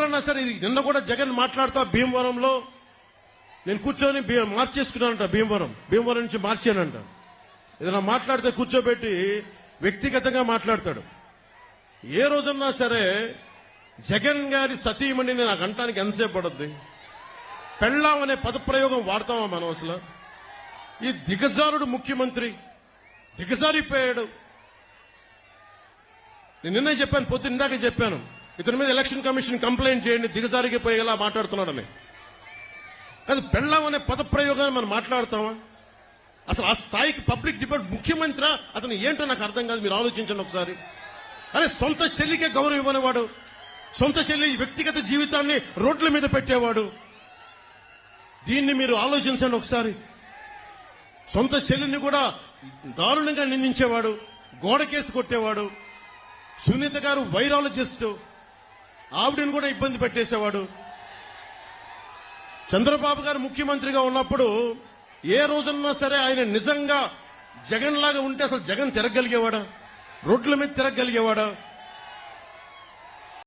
ఎవరన్నా సరే ఇది నిన్న కూడా జగన్ మాట్లాడుతా భీమవరంలో. నేను కూర్చొని మార్చేసుకున్నానంట భీమవరం. భీమవరం నుంచి మార్చానంట. ఏదైనా మాట్లాడితే కూర్చోబెట్టి వ్యక్తిగతంగా మాట్లాడతాడు. ఏ రోజన్నా సరే జగన్ గారి సతీమణిని నాకు అంటానికి ఎంతసేపు పడుద్ది? పెళ్ళాం అనే పదప్రయోగం వాడతామా మనం అసలు? ఈ దిగజారుడు ముఖ్యమంత్రి దిగజారిపోయాడు. నేను నిన్నే చెప్పాను పొద్దున్న ఇందాక చెప్పాను. ఇతని మీద ఎలక్షన్ కమిషన్ కంప్లైంట్ చేయండి దిగజారిగిపోయేలా మాట్లాడుతున్నాడని. అది బెళ్ళం అనే పదప్రయోగాన్ని మనం మాట్లాడతామా? అసలు ఆ స్థాయికి పబ్లిక్ డిబేట్ ముఖ్యమంత్రి అతను ఏంటో నాకు అర్థం కాదు మీరు ఆలోచించండి ఒకసారి. అరే సొంత చెల్లికే గౌరవం ఇవ్వనివాడు సొంత చెల్లి వ్యక్తిగత జీవితాన్ని రోడ్ల మీద పెట్టేవాడు. దీన్ని మీరు ఆలోచించండి ఒకసారి. సొంత చెల్లిని కూడా దారుణంగా నిందించేవాడు గోడకేసి కొట్టేవాడు సునీత గారు వైరాలజిస్టు. ఆవిడని కూడా ఇబ్బంది పెట్టేసేవాడు. చంద్రబాబు గారు ముఖ్యమంత్రిగా ఉన్నప్పుడు ఏ రోజున్నా సరే ఆయన నిజంగా జగన్ లాగా ఉంటే అసలు జగన్ తిరగలిగేవాడా? రోడ్ల మీద తిరగలిగేవాడా?